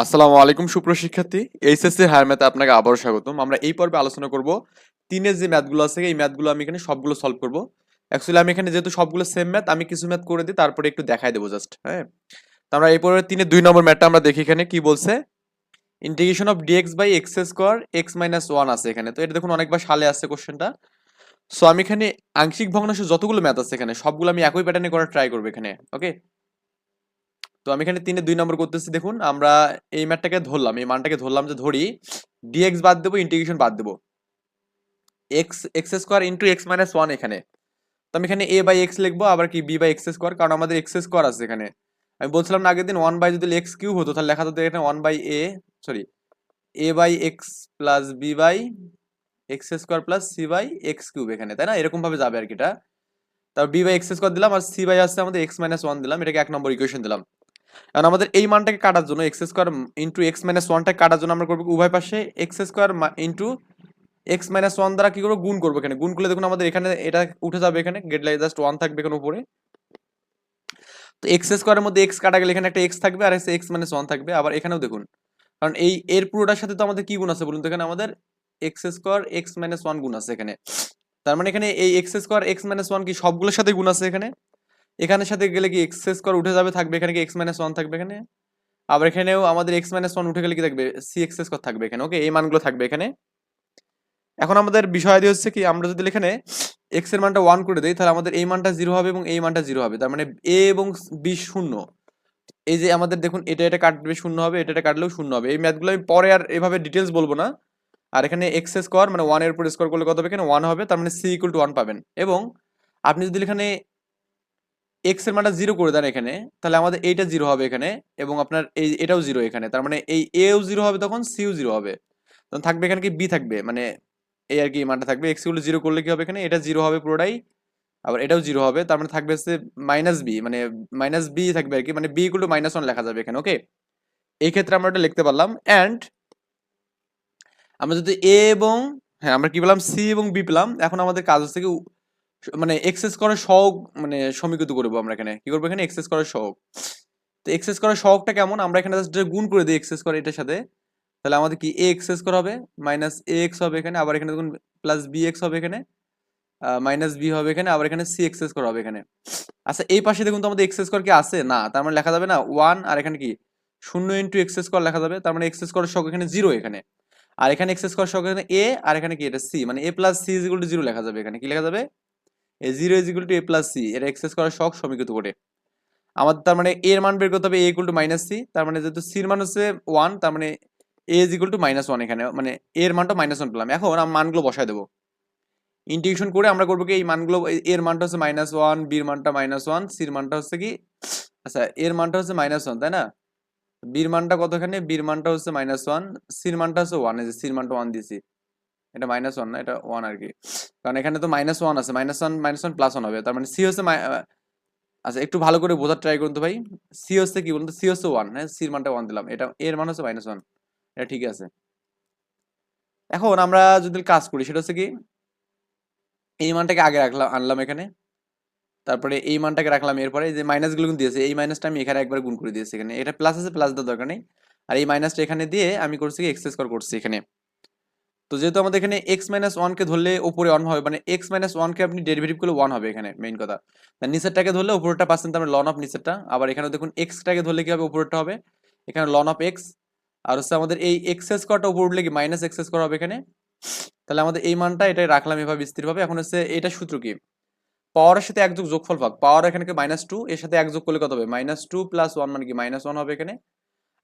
আসসালামু আলাইকুম সুপ্রশিক্ষার্থী HSC higher ম্যাথে আপনাকে আবারও স্বাগতম। আমরা এই পর্বে আলোচনা করব তিনের যে ম্যাথগুলো আছে, এই ম্যাথগুলো আমি এখানে সবগুলো সলভ করব। অ্যাকচুয়ালি আমি এখানে যেহেতু সবগুলো সেম ম্যাথ আমি কিছু ম্যাথ করে দিই, তারপরে একটু দেখাই দেবো জাস্ট হ্যাঁ? তো আমরা এই পর্বে তিনের দুই নম্বর ম্যাথটা আমরা দেখি এখানে কি বলছে? Integration of dx by x square x minus one আছে এখানে। তো এটা দেখুন, অনেকবার সালে আসছে কোশ্চেনটা সো আমি এখানে আংশিক ভগ্নাংশ যতগুলো ম্যাথ আছে এখানে, সবগুলো আমি একই প্যাটার্নে করার ট্রাই করব এখানে ওকে তো আমি এখানে তিনে দুই নম্বর করতেছি, দেখুন, আমরা এই ম্যাটটাকে ধরলাম, এই মানটাকে ধরলাম যে ধরি ডিএক্স বাদ দেবো ইন্টিগ্রেশন বাদ দেবো। X x square into x minus one এখানে। তো আমি এখানে এ বাই এক্স লিখব, আবার কি বি বাই এক্স স্কোয়ার কারণ আমাদের এক্স স্কোয়ার আছে এখানে। আমি বলছিলাম না আগের দিন ওয়ান বাই যদি এক্স কিউব হতো, তাহলে লেখা হতো এখানে one by a sorry a by x plus b by x square plus c by x cube এখানে, তাই না? এরকম ভাবে যাবে আর কি এটা। তারপর বি বাই এক্স স্কোয়ার দিলাম, আর সি বাই আসছে আমাদের এক্স মাইনাস ওয়ান দিলাম, এটাকে এক নম্বর ইকুয়েশন দিলাম। কারণ আমাদের এই মানটাকে কাটার জন্য x square into x minus ওয়ানটাকে কাটার জন্য আমরা করব উভয় পাশে x square into x minus one দ্বারা কি করব? গুণ করব এখানে। গুণ করলে দেখুন আমাদের এখানে এটা উঠে যাবে এখানে। গেট লাইন জাস্ট ওয়ান থাকবে এখানে উপরে। তো এক্স স্কোয়ারের মধ্যে এক্স কাটা গেলে এখানে একটা এক্স থাকবে আর এক্স মাইনাস ওয়ান থাকবে। আবার এখানেও দেখুন। কারণ এই এর পুরোটার সাথে তো আমাদের কি গুণ আছে বলুন তো? এখানে আমাদের x square x minus one গুণ আছে এখানে। তার মানে এখানে এই x square x minus one কি সবগুলোর সাথে গুণ আছে এখানে? এখানের সাথে গেলে কি এক্স স্কোয়ার উঠে যাবে, থাকবে এখানে কি এক্স মাইনাস ওয়ান থাকবে এখানে? আবার এখানেও আমাদের এক্স মাইনাস ওয়ান উঠে গেলে কি থাকবে? সি এক্স স্কোয়ার থাকবে এখানে ওকে এই মানগুলো থাকবে এখানে। এখন আমাদের বিষয় দিয়ে হচ্ছে কি, আমরা যদি এখানে এক্সের মানটা ওয়ান করে দিই, তাহলে আমাদের এই মানটা জিরো হবে এবং এই মানটা জিরো হবে। তার মানে এ এবং বি শূন্য। এই যে আমাদের দেখুন, এটা এটা কাটবে শূন্য হবে, এটা এটা কাটলেও শূন্য হবে। এই ম্যাথগুলো আমি পরে আর এভাবে ডিটেলস বলব না। আর এখানে এক্স স্কোয়ার মানে ওয়ানের উপর স্কোয়ার করলে কত হবে এখানে? ওয়ান হবে, তার মানে সি ইকুয়াল টু ওয়ান পাবেন। এবং আপনি যদি এখানে এক্সের মানটা জিরো করে দেন এখানে, তাহলে আমাদের এইটা জিরো হবে এখানে, এবং আপনার এই এটাও জিরো এখানে, তার মানে এই এও জিরো হবে তখন সিও জিরো হবে। তখন থাকবে এখানে কি বি থাকবে মানে এই আর কি মানটা থাকবে এক্সগুলো জিরো করলে কি হবে এখানে, এটা জিরো হবে পুরোটাই, আবার এটাও জিরো হবে, তার মানে থাকবে হচ্ছে মাইনাস বি মানে মাইনাস বি থাকবে আর কি মানে বি টু মাইনাস ওয়ান লেখা যাবে এখানে ওকে এই ক্ষেত্রে আমরা এটা লিখতে পারলাম অ্যান্ড আমরা যদি এ এবং হ্যাঁ আমরা কি পেলাম সি এবং বি পেলাম, এখন আমাদের কাজ হচ্ছে কি মানে এক্সেস করার সহগ মানে সমীকৃত করব আমরা এখানে। কি করব এখানে? এক্সেস করার সহগ তো এক্সেস করার সহগটা কেমন? আমরা এখানে জাস্ট গুণ করে দিই এক্সেস করে এটার সাথে। তাহলে আমাদের কি এ এক্সেস করা হবে? মাইনাস এ এক্স হবে এখানে, আবার এখানে দেখুন প্লাস বি এক্স হবে এখানে মাইনাস বি হবে এখানে, আবার এখানে সি এক্সেস করা হবে এখানে। আচ্ছা এই পাশে দেখুন তো আমাদের এক্সেস কর কি আছে? না, তার মানে লেখা যাবে না ওয়ান আর এখানে কি? শূন্য ইন্টু এক্সেস কর লেখা যাবে, তার মানে এক্সেস করার শখ এখানে জিরো এখানে। আর এখানে এক্সেস করার শখ এখানে এ আর এখানে কি? এটা সি মানে a plus c is equal to zero লেখা যাবে এখানে। কি লেখা যাবে? A zero is equal to a plus c এটা এক্সেস করার সহগ সমীকৃত করে। আমাদের তার মানে এর মান বের করতে হবে a equal to minus c তার মানে যেহেতু সির মান হচ্ছে ওয়ান তার মানে a is equal to minus one এখানে মানে এর মানটা মাইনাস ওয়ান পেলাম। এখন আমরা মানগুলো বসায় দেবো। ইন্টিগ্রেশন করে আমরা করব কি, এই মানগুলো এর মানটা হচ্ছে মাইনাস ওয়ান বির মানটা মাইনাস ওয়ান সির মানটা হচ্ছে কি আচ্ছা এর মানটা হচ্ছে মাইনাস ওয়ান তাই না? বির মানটা কতখানে? বির মানটা হচ্ছে মাইনাস ওয়ান সির মানটা হচ্ছে ওয়ান সির মানটা ওয়ান দিয়েছি। এটা মাইনাস ওয়ান না, এটা ওয়ান আর কি কারণ এখানে তো মাইনাস ওয়ান আছে minus one minus one plus one হবে। তার মানে সি হচ্ছে আচ্ছা একটু ভালো করে বোঝার ট্রাই করুন তো ভাই। সি হচ্ছে কি বলুন তো? সি হচ্ছে ওয়ান হ্যাঁ? সির মানটা ওয়ান দিলাম। এটা এর মান হচ্ছে মাইনাস ওয়ান এটা ঠিক আছে। এখন আমরা যদি কাজ করি, সেটা হচ্ছে কি, এই মানটাকে আগে রাখলাম, আনলাম এখানে। তারপরে এই মানটাকে রাখলাম এরপরে যে মাইনাসগুলো দিয়েছে, এই মাইনাসটা আমি এখানে একবার গুণ করে দিয়েছি এখানে। এটা প্লাস আছে প্লাস দেওয়ার দরকার নেই। আর এই মাইনাসটা এখানে দিয়ে আমি করছি কি এক্স স্কোয়ার করছি এখানে। তো যেহেতু আমাদের এখানে এক্স মাইনাস ওয়ানকে ধরলে উপরে ওয়ান হবে মানে এক্স মাইনাস ওয়ানকে আপনি ডেরিভেটিভ করলে ওয়ান হবে এখানে মেইন কথা। নিচেরটাকে ধরলে উপরেরটা পাচ্ছেন তার লন অফ নিচেরটা। আবার এখানে দেখুন এক্সটাকে ধরলে কি হবে উপরেরটা হবে? এখানে লন অফ এক্স আর হচ্ছে আমাদের এই এক্স স্কোয়ারটা উপর উঠলে কি মাইনাস এক্স স্কোয়ার হবে এখানে? তাহলে আমাদের এই মানটা এটাই রাখলাম এভাবে স্থিরভাবে এখন হচ্ছে এটা সূত্র কি? পাওয়ারের সাথে একযোগ যোগফল ভাগ। পাওয়ার এখানে মাইনাস টু এর সাথে একযোগ করলে কত হবে? মাইনাস টু প্লাস ওয়ান মানে কি মাইনাস ওয়ান হবে এখানে।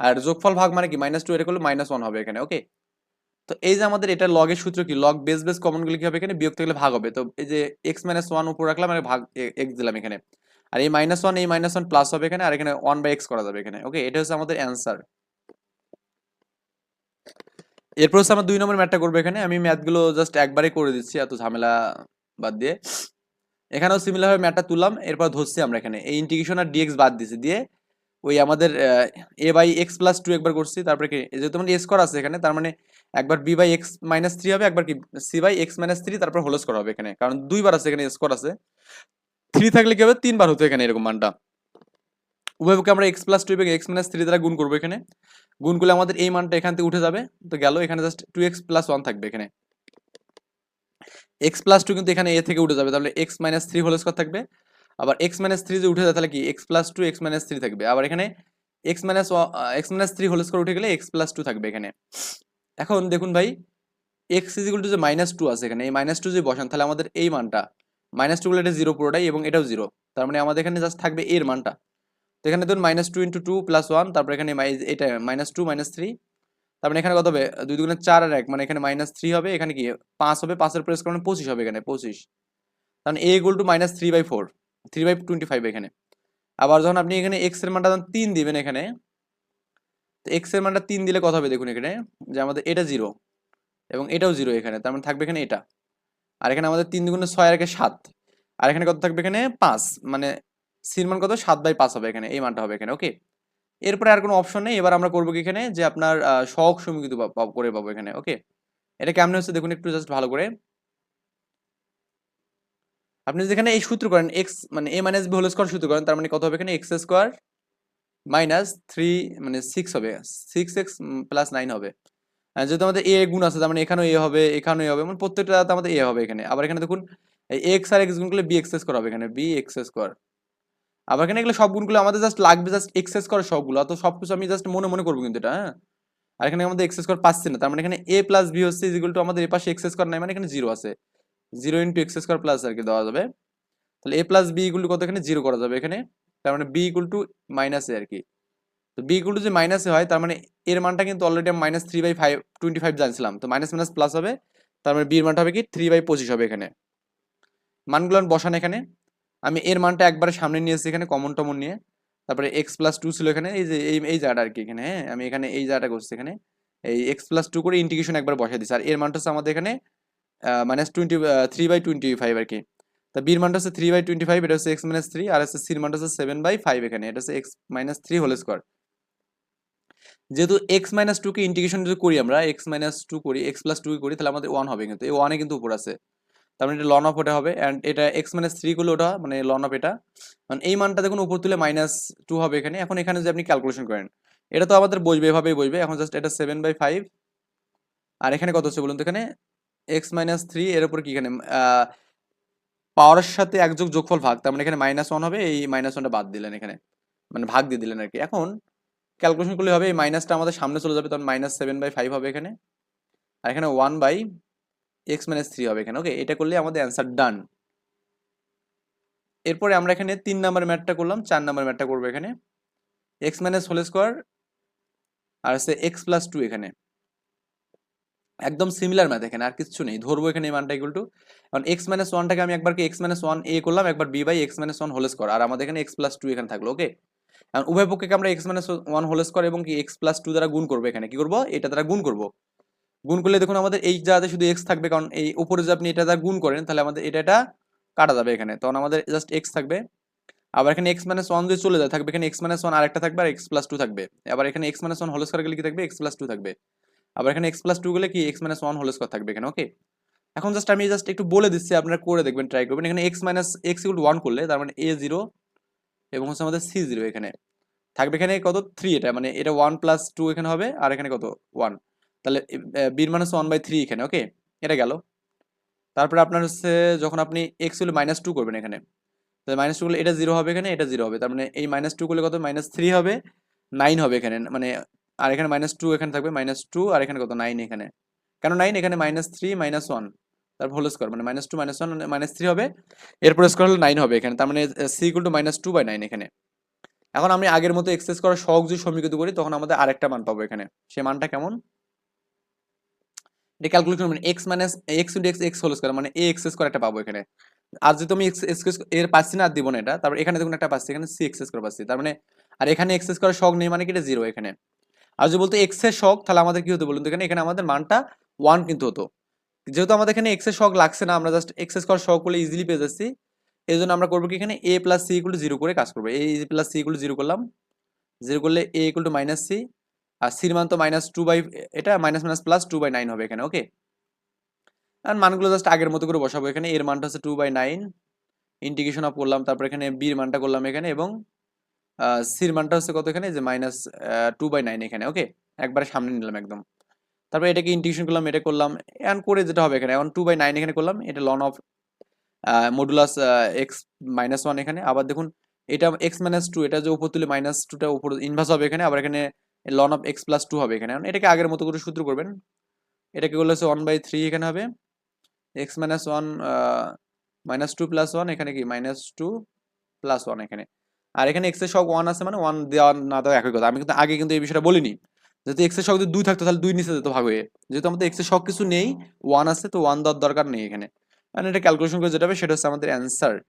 আর যোগফল ভাগ মানে কি? মাইনাস টু এটা করলে মাইনাস ওয়ান হবে এখানে ওকে তো এই যে আমাদের এটা লগের সূত্র কি? লগ বেস বেস কমনগুলো কি হবে এখানে বিয়োগ থাকলে ভাগ হবে? তো এই যে এক্স মাইনাস ওয়ান উপর রাখলাম আর ভাগ এক্স দিলাম এখানে। আর এই মাইনাস ওয়ান এই মাইনাস ওয়ান প্লাস হবে এখানে, আর এখানে ওয়ান বাই এক্স করা যাবে এখানে। ওকে এটা হচ্ছে আমাদের অ্যান্সার এরপর হচ্ছে আমরা দুই নম্বর ম্যাথটা করব এখানে। আমি ম্যাথগুলো জাস্ট একবারে করে দিচ্ছি, এত ঝামেলা বাদ দিয়ে। এখানেও সিমিলার ভাবে ম্যাথটা তুললাম, এরপর ধরছি আমরা এখানে। এই ইন্টিগ্রেশন আর ডিএক্স বাদ দিছি দিয়ে ওই আমাদের a by x plus two একবার করছি, তারপরে কি যেহেতু মানে স্কোয়ার আছে এখানে, তার মানে একবার b by x minus three হবে, একবার কি c by x minus three তারপর হোল স্কোয়ার হবে এখানে, কারণ দুইবার আছে এখানে স্কোয়ার আছে। থ্রি থাকলে কি হবে? তিনবার হতো এখানে এরকম মানটা। উভয়কে আমরা এক্স প্লাস টু এবং এক্স মাইনাস থ্রি দ্বারা গুণ করব এখানে। গুণ করলে আমাদের এই মানটা এখান থেকে উঠে যাবে, তো গেল, এখানে just two x plus one থাকবে এখানে। এক্স প্লাস টু কিন্তু এখানে এ থেকে উঠে যাবে, তাহলে x minus three whole square থাকবে। আবার এক্স মাইনাস থ্রি যে উঠে যায়, তাহলে কি? X plus two x minus three থাকবে। আবার এখানে x minus x minus three whole square উঠে গেলে এক্স প্লাস টু থাকবে এখানে। এখন দেখুন ভাই এক্স ইজিকুল টু যে মাইনাস টু আছে এখানে, এই মাইনাস টু যদি বসান, তাহলে আমাদের এই মানটা মাইনাস টু গুলো এটা জিরো পুরোটাই এবং এটাও জিরো তার মানে আমাদের এখানে জাস্ট থাকবে এর মানটা। তো এখানে ধরুন minus two into two plus one তারপর এখানে এটা মাইনাস টু মাইনাস থ্রি তার মানে এখানে কত হবে? দুই দুগুণে চার আর এক মানে এখানে মাইনাস থ্রি হবে, এখানে কি? পাঁচ হবে, পাঁচের প্রেস কারণে পঁচিশ হবে এখানে, পঁচিশ। কারণ a equal to minus three by four three by twenty five এখানে। আবার যখন আপনি এখানে এক্সের মানটা যখন তিন দিবেন এখানে, তো এক্সের মানটা তিন দিলে কথা হবে দেখুন এখানে? যে আমাদের এটা জিরো এবং এটাও জিরো এখানে, তার মানে থাকবে এখানে এটা। আর এখানে আমাদের তিন দুগুণে ছয় আর সাত। আর এখানে কত থাকবে এখানে? পাঁচ। মানে সির মান কত? সাত বাই পাঁচ হবে এখানে, এই মানটা হবে এখানে ওকে এরপরে আর কোনো অপশন নেই, এবার আমরা করব কি এখানে? যে আপনার সহগ সমীকৃত করে পাবো এখানে ওকে এটা কেমন হচ্ছে দেখুন একটু জাস্ট ভালো করে। আপনি যদি এখানে এই সূত্র করেন এক্স মানে a minus b whole square সূত্র করেন, তার মানে কত হবে এখানে? এক্স স্কোয়ার মাইনাস থ্রি মানে সিক্স হবে। সিক্স এক্স প্লাস নাইন হবে। যেহেতু আমাদের এ গুণ আছে, তার মানে এখানেও এ হবে, এখানেও এ হবে মানে প্রত্যেকটা আমাদের এ হবে এখানে। আবার এখানে দেখুন এক্স আর এক্স গুণ করলে বি এক্স স্কোয়ার হবে এখানে বি এক্স স্কোয়ার আবার এখানে এগুলো সব গুণগুলো আমাদের জাস্ট লাগবে জাস্ট এক্স স্কোয়ার সবগুলো তো সব কিছু আমি জাস্ট মনে মনে করব কিন্তু এটা হ্যাঁ? আর এখানে আমাদের এক্স স্কোয়ার পাচ্ছি না, তার মানে এখানে এ প্লাস বি হচ্ছে ইজিকুল টু আমাদের এ পাশে এক্স স্কোয়ার নাই মানে এখানে জিরো আছে। Zero into x square plus আর কি দেওয়া যাবে। তাহলে a plus b equal to কত এখানে জিরো করা যাবে এখানে। তার মানে বি ইকুল টু মাইনাস আর কি। তো বি ইকুল টু যে মাইনাসে হয়, তার মানে এর মানটা কিন্তু অলরেডি আমি minus three by five twenty five জানছিলাম। তো মাইনাস মাইনাস প্লাস হবে। তার মানে বির মানটা হবে কি? থ্রি বাই পঁচিশ হবে এখানে। মানগুলো বসান এখানে। আমি এর মানটা একবারে সামনে নিয়ে এসেছি এখানে কমন টমন নিয়ে। তারপরে এক্স প্লাস টু ছিল এখানে। এই যে, এই এই জায়গাটা আর কি এখানে হ্যাঁ? আমি এখানে এই জায়গাটা করছি এখানে। এই এক্স প্লাস টু করে ইন্টিগ্রেশন একবার বসাই দিচ্ছি। আর এর মানটা হচ্ছে আমাদের এখানে minus twenty three by twenty five আর কি। তা বির মানটা হচ্ছে থ্রি বাই টোয়েন্টি ফাইভ এটা হচ্ছে এক্স মাইনাস থ্রি আর হচ্ছে সির মানটা হচ্ছে সেভেন বাই ফাইভ এখানে, এটা হচ্ছে x minus three whole square যেহেতু এক্স মাইনাস টুকে ইন্টিগ্রেশন যদি করি আমরা এক্স মাইনাস টু করি এক্স প্লাস টু করি, তাহলে আমাদের ওয়ান হবে কিন্তু, এই ওয়ানে কিন্তু উপর আছে। তার মানে এটা লন অফ ওটা হবে অ্যান্ড এটা এক্স মাইনাস থ্রি করলে ওটা মানে লন অফ এটা। মানে এই মানটা দেখুন উপর তুলে মাইনাস টু হবে এখানে, এখন এখানে যদি আপনি ক্যালকুলেশন করেন, এটা তো আমাদের বসবে, এভাবেই বসবে, এখন জাস্ট এটা সেভেন বাই ফাইভ আর এখানে কত হচ্ছে বলুন তো এখানে? এক্স মাইনাস থ্রি এর উপর কি এখানে? পাওয়ারের সাথে একযোগ যোগফল ভাগ, তার মানে এখানে মাইনাস ওয়ান হবে, এই মাইনাস ওয়ানটা বাদ দিলেন এখানে। মানে ভাগ দিয়ে দিলেন আর কি এখন ক্যালকুলেশন করলে হবে, এই মাইনাসটা আমাদের সামনে চলে যাবে, তখন মাইনাস সেভেন বাই ফাইভ হবে এখানে। আর এখানে one by x minus three হবে এখানে। ওকে এটা করলে আমাদের অ্যান্সার ডান এরপরে আমরা এখানে তিন নাম্বার ম্যাটটা করলাম, চার নাম্বার ম্যাটটা করব এখানে। এক্স মাইনাস হোল স্কোয়ার আর হচ্ছে এক্স প্লাস টু এখানে। একদম সিমিলার ম্যাথ এখানে আর কিছু নেই। ধরবো এখানে মানটা ইকুয়াল টু কারণ এক্স মাইনাস ওয়ানটাকে আমি একবারকে এক্স মাইনাস ওয়ান এ করলাম, একবার b by x minus one whole square আর আমাদের এখানে এক্স প্লাস টু এখানে থাকল ওকে এখন উভয় পক্ষকে আমরা x minus one whole square এবং কি এক্স প্লাস টু দ্বারা গুণ করব এখানে, কি করব? এটা দ্বারা গুণ করব। গুণ করলে দেখুন আমাদের এই জায়গাতে শুধু এক্স থাকবে, কারণ এই উপরে যদি আপনি এটা দ্বারা গুণ করেন, তাহলে আমাদের এটা এটা কাটা যাবে এখানে। তখন আমাদের জাস্ট এক্স থাকবে। আবার এখানে এক্স মাইনাস ওয়ান যদি চলে যায়, থাকবে এখানে এক্স মাইনাস ওয়ান আরেকটা থাকবে, আর এক্স প্লাস টু থাকবে। আবার এখানে x minus one whole square গেলে কি থাকবে? এক্স প্লাস টু থাকবে। আবার এখানে এক্স প্লাস টু গেলে কি? X minus one whole square থাকবে এখানে ওকে এখন জাস্ট আমি জাস্ট একটু বলে দিচ্ছি, আপনারা করে দেখবেন ট্রাই করবেন। এখানে x minus x equal one করলে তার মানে এ জিরো এবং হচ্ছে আমাদের সি জিরো এখানে। থাকবে এখানে কত? থ্রি এটা মানে এটা ওয়ান প্লাস টু এখানে হবে, আর এখানে কত? ওয়ান তাহলে বির মাইনাস ওয়ান বাই থ্রি এখানে ওকে এটা গেল। তারপরে আপনার হচ্ছে যখন আপনি এক্স হলে মাইনাস টু করবেন এখানে, তাহলে মাইনাস টু করলে এটা জিরো হবে এখানে, এটা জিরো হবে। তার মানে এই মাইনাস টু করলে কত? মাইনাস থ্রি হবে নাইন হবে এখানে মানে আর এখানে মাইনাস টু এখানে থাকবে মাইনাস টু আর এখানে কত? নাইন এখানে। কেন নাইন এখানে মাইনাস থ্রি মাইনাস ওয়ান তারপর হোল স্কোয়ার মানে minus two minus one minus three হবে। এরপর স্কোয়ার হলে নাইন হবে এখানে। তার মানে c equal to minus two by nine এখানে। এখন আমি আগের মতো এক্সেস করার সহগ যদি সমীকৃত করি, তখন আমাদের আরেকটা মান পাবো এখানে। সেই মানটা কেমন? এটা ক্যালকুলেশন মানে x minus x into x x whole square মানে এ এক্স স্কোয়ার একটা পাবো এখানে। আর যদি আমি এক্স এক্সের পাচ্ছি না, আর দিব না এটা, তারপর এখানে দেখুন একটা পাচ্ছি, এখানে সি এক্স স্কোয়ার পাচ্ছি। তার মানে আর এখানে এক্স স্কোয়ার শখ নেই মানে কি? এটা জিরো এখানে। আর যদি বলতো এক্সের শখ তাহলে আমাদের কি হতো বলুন তো? এখানে এখানে আমাদের মানটা ওয়ান কিন্তু হতো। যেহেতু আমাদের এখানে এক্সের শখ লাগছে না, আমরা জাস্ট এক্স স্কোয়ার শখ করলে ইজিলি পেয়ে যাচ্ছি। এই জন্য আমরা করব কি এখানে? A plus c equal zero করে কাজ করব। A plus c equal zero করলাম। জিরো করলে a equal to minus c আর সির মান তো মাইনাস টু বাই এটা minus minus plus two by nine হবে এখানে ওকে আর মানগুলো জাস্ট আগের মতো করে বসাবো। এখানে এর মানটা হচ্ছে two by nine integration of করলাম, তারপর এখানে বির মানটা করলাম এখানে, এবং সির মানটা হচ্ছে কত এখানে? যে মাইনাস টু বাই নাইন এখানে ওকে একবারে সামনে নিলাম একদম। তারপর এটাকে ইন্টিগ্রেশন করলাম, এটা করলাম এখন করে যেটা হবে এখানে, এখন টু বাই নাইন এখানে করলাম, এটা ln of modulus x minus one এখানে। আবার দেখুন, এটা এক্স মাইনাস টু এটা যে উপর তুলে মাইনাস টুটা উপর ইনভার্স হবে এখানে, আবার এখানে ln of x plus two হবে এখানে। এখন এটাকে আগের মতো করে সূত্র করবেন। এটাকে করলে হচ্ছে ওয়ান বাই থ্রি এখানে হবে। X minus one minus two plus one এখানে কি? মাইনাস টু প্লাস ওয়ান এখানে। আর এখানে এক্সের সব ওয়ান আছে মানে ওয়ান দেওয়া না দেওয়া একই কথা। আমি কিন্তু আগে কিন্তু এই বিষয়টা বলিনি। যদি এক্সের শখ যদি দুই থাকতো, তাহলে দুই নিচে যেত ভাগ হয়ে যেহেতু আমাদের এক্সের সব কিছু নেই ওয়ান আছে, তো ওয়ান দেওয়ার দরকার নেই এখানে। মানে এটা ক্যালকুলেশন করে যেটা হবে, সেটা হচ্ছে আমাদের অ্যান্সার